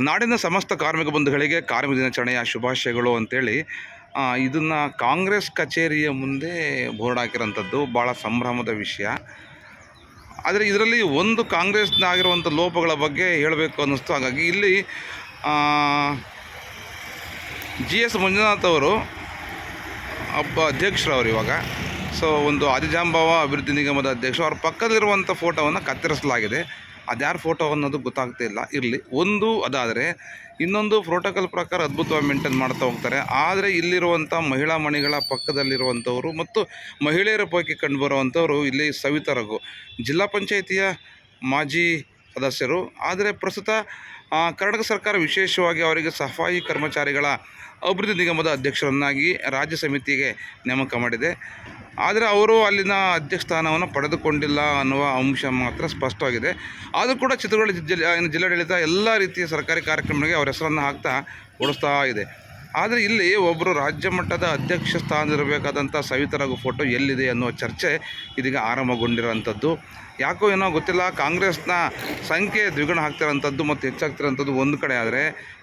ನಾಡಿನ ಸಮಸ್ತ ಕಾರ್ಮಿಕ ಬಂಧುಗಳಿಗೆ ಕಾರ್ಮಿಕ ದಿನಾಚರಣೆಯ ಶುಭಾಶಯಗಳು ಅಂತೇಳಿ ಇದನ್ನು ಕಾಂಗ್ರೆಸ್ ಕಚೇರಿಯ ಮುಂದೆ ಬೋರ್ಡ್ ಹಾಕಿರೋಂಥದ್ದು ಭಾಳ ಸಂಭ್ರಮದ ವಿಷಯ. ಆದರೆ ಇದರಲ್ಲಿ ಒಂದು ಕಾಂಗ್ರೆಸ್ನಾಗಿರುವಂಥ ಲೋಪಗಳ ಬಗ್ಗೆ ಹೇಳಬೇಕು ಅನ್ನಿಸ್ತು. ಹಾಗಾಗಿ ಇಲ್ಲಿ ಜಿ ಎಸ್ ಮಂಜುನಾಥ್ ಅವರು ಒಬ್ಬ ಅಧ್ಯಕ್ಷರು ಅವರು ಇವಾಗ. ಸೊ, ಒಂದು ಆದಿಜಾಂಬವ ಅಭಿವೃದ್ಧಿ ನಿಗಮದ ಅಧ್ಯಕ್ಷರು. ಅವ್ರ ಪಕ್ಕದಲ್ಲಿರುವಂಥ ಫೋಟೋವನ್ನು ಕತ್ತರಿಸಲಾಗಿದೆ. ಅದ್ಯಾರ ಫೋಟೋ ಅನ್ನೋದು ಗೊತ್ತಾಗ್ತಿಲ್ಲ ಇರಲಿ. ಒಂದು ಅದಾದರೆ, ಇನ್ನೊಂದು ಪ್ರೋಟೋಕಾಲ್ ಪ್ರಕಾರ ಅದ್ಭುತವಾಗಿ ಮೇಂಟೈನ್ ಮಾಡ್ತಾ ಹೋಗ್ತಾರೆ. ಆದರೆ ಇಲ್ಲಿರುವಂಥ ಮಹಿಳಾ ಮಣಿಗಳ ಪಕ್ಕದಲ್ಲಿರುವಂಥವರು ಮತ್ತು ಮಹಿಳೆಯರ ಪೈಕಿ ಕಂಡುಬರುವಂಥವರು ಇಲ್ಲಿ ಸವಿತಾ ರಘು. ಜಿಲ್ಲಾ ಪಂಚಾಯಿತಿಯ ಮಾಜಿ ಸದಸ್ಯರು. ಆದರೆ ಪ್ರಸ್ತುತ ಕರ್ನಾಟಕ ಸರ್ಕಾರ ವಿಶೇಷವಾಗಿ ಅವರಿಗೆ ಸಫಾಯಿ ಕರ್ಮಚಾರಿಗಳ ಅಭಿವೃದ್ಧಿ ನಿಗಮದ ಅಧ್ಯಕ್ಷರನ್ನಾಗಿ ರಾಜ್ಯ ಸಮಿತಿಗೆ ನೇಮಕ ಮಾಡಿದೆ. ಆದರೆ ಅವರು ಅಲ್ಲಿನ ಅಧ್ಯಕ್ಷ ಸ್ಥಾನವನ್ನು ಪಡೆದುಕೊಂಡಿಲ್ಲ ಅನ್ನುವ ಅಂಶ ಮಾತ್ರ ಸ್ಪಷ್ಟವಾಗಿದೆ. ಆದರೂ ಕೂಡ ಚಿತ್ರದುರ್ಗ ಜಿಲ್ಲೆ ಜಿಲ್ಲಾಡಳಿತ ಎಲ್ಲ ರೀತಿಯ ಸರ್ಕಾರಿ ಕಾರ್ಯಕ್ರಮಗಳಿಗೆ ಅವರ ಹೆಸರನ್ನು ಹಾಕ್ತಾ ಓಡಿಸ್ತಾ ಇದೆ. ಆದರೆ ಇಲ್ಲಿ ಒಬ್ಬರು ರಾಜ್ಯ ಮಟ್ಟದ ಅಧ್ಯಕ್ಷ ಸ್ಥಾನದಲ್ಲಿರಬೇಕಾದಂಥ ಸವಿತರಾಗು ಫೋಟೋ ಎಲ್ಲಿದೆ ಅನ್ನುವ ಚರ್ಚೆ ಇದೀಗ ಆರಂಭಗೊಂಡಿರೋಂಥದ್ದು ಯಾಕೋ ಏನೋ ಗೊತ್ತಿಲ್ಲ, ಕಾಂಗ್ರೆಸ್ನ ಸಂಖ್ಯೆ ದ್ವಿಗುಣ ಆಗ್ತಿರೋಂಥದ್ದು ಮತ್ತು ಹೆಚ್ಚಾಗ್ತಿರೋಂಥದ್ದು ಒಂದು ಕಡೆ ಆದರೆ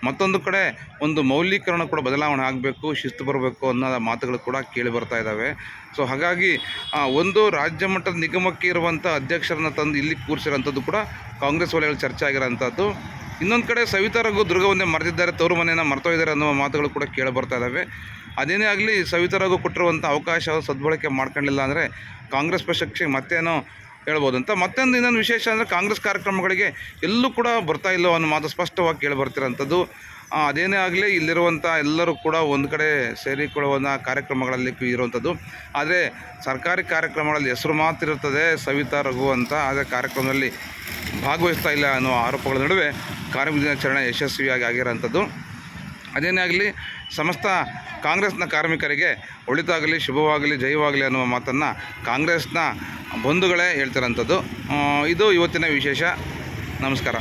ಮತ್ತೊಂದು ಕಡೆ ಒಂದು ಮೌಲ್ಯೀಕರಣ ಕೂಡ ಬದಲಾವಣೆ ಆಗಬೇಕು, ಶಿಸ್ತು ಬರಬೇಕು ಅನ್ನೋ ಮಾತುಗಳು ಕೂಡ ಕೇಳಿ ಬರ್ತಾ ಇದ್ದಾವೆ ಸೊ ಹಾಗಾಗಿ ಒಂದು ರಾಜ್ಯ ಮಟ್ಟದ ನಿಗಮಕ್ಕೆ ಇರುವಂಥ ಅಧ್ಯಕ್ಷರನ್ನು ತಂದು ಇಲ್ಲಿ ಕೂರಿಸಿರೋಂಥದ್ದು ಕೂಡ ಕಾಂಗ್ರೆಸ್ ವಲಯಗಳು ಚರ್ಚೆ ಆಗಿರೋಂಥದ್ದು. ಇನ್ನೊಂದು ಕಡೆ ಸವಿತಾ ರಘು ದುರ್ಗವನ್ನೇ ಮರೆತಿದ್ದಾರೆ, ತವರು ಮನೆಯನ್ನು ಮರ್ತೋಗಿದ್ದಾರೆ ಅನ್ನುವ ಮಾತುಗಳು ಕೂಡ ಕೇಳಿ ಬರ್ತಾ ಇದ್ದಾವೆ ಅದೇನೇ ಆಗಲಿ, ಸವಿತಾ ರಘು ಕೊಟ್ಟಿರುವಂಥ ಅವಕಾಶ ಸದ್ಬಳಕೆ ಮಾಡ್ಕೊಂಡಿಲ್ಲ ಅಂದರೆ ಕಾಂಗ್ರೆಸ್ ಪಕ್ಷಕ್ಕೆ ಮತ್ತೇನೋ ಹೇಳ್ಬೋದು. ಅಂತ ಮತ್ತೊಂದು ಇನ್ನೊಂದು ವಿಶೇಷ ಅಂದರೆ ಕಾಂಗ್ರೆಸ್ ಕಾರ್ಯಕ್ರಮಗಳಿಗೆ ಎಲ್ಲೂ ಕೂಡ ಬರ್ತಾ ಇಲ್ಲೋ ಅನ್ನೋ ಮಾತು ಸ್ಪಷ್ಟವಾಗಿ ಕೇಳಿ ಬರ್ತಿರೋಂಥದ್ದು. ಅದೇನೇ ಆಗಲಿ ಇಲ್ಲಿರುವಂಥ ಎಲ್ಲರೂ ಕೂಡ ಒಂದು ಕಡೆ ಸೇರಿಕೊಳ್ಳುವಂಥ ಕಾರ್ಯಕ್ರಮಗಳಲ್ಲಿ ಇರುವಂಥದ್ದು. ಆದರೆ ಸರ್ಕಾರಿ ಕಾರ್ಯಕ್ರಮಗಳಲ್ಲಿ ಹೆಸರು ಮಾತ್ರ ಇರ್ತದೆ ಸವಿತಾ ರಘು ಅಂತ. ಆದರೆ ಕಾರ್ಯಕ್ರಮದಲ್ಲಿ ಭಾಗವಹಿಸ್ತಾ ಇಲ್ಲ ಅನ್ನೋ ಆರೋಪಗಳ ನಡುವೆ ಕಾರ್ಮಿಕ ದಿನಾಚರಣೆ ಯಶಸ್ವಿಯಾಗಿ ಆಗಿರೋಂಥದ್ದು ಅದೇನೇ ಆಗಲಿ, ಸಮಸ್ತ ಕಾಂಗ್ರೆಸ್ನ ಕಾರ್ಮಿಕರಿಗೆ ಒಳಿತಾಗಲಿ, ಶುಭವಾಗಲಿ, ಜಯವಾಗಲಿ ಅನ್ನುವ ಮಾತನ್ನು ಕಾಂಗ್ರೆಸ್ನ ಬಂಧುಗಳೇ ಹೇಳ್ತಿರೋಂಥದ್ದು. ಇದು ಇವತ್ತಿನ ವಿಶೇಷ. ನಮಸ್ಕಾರ.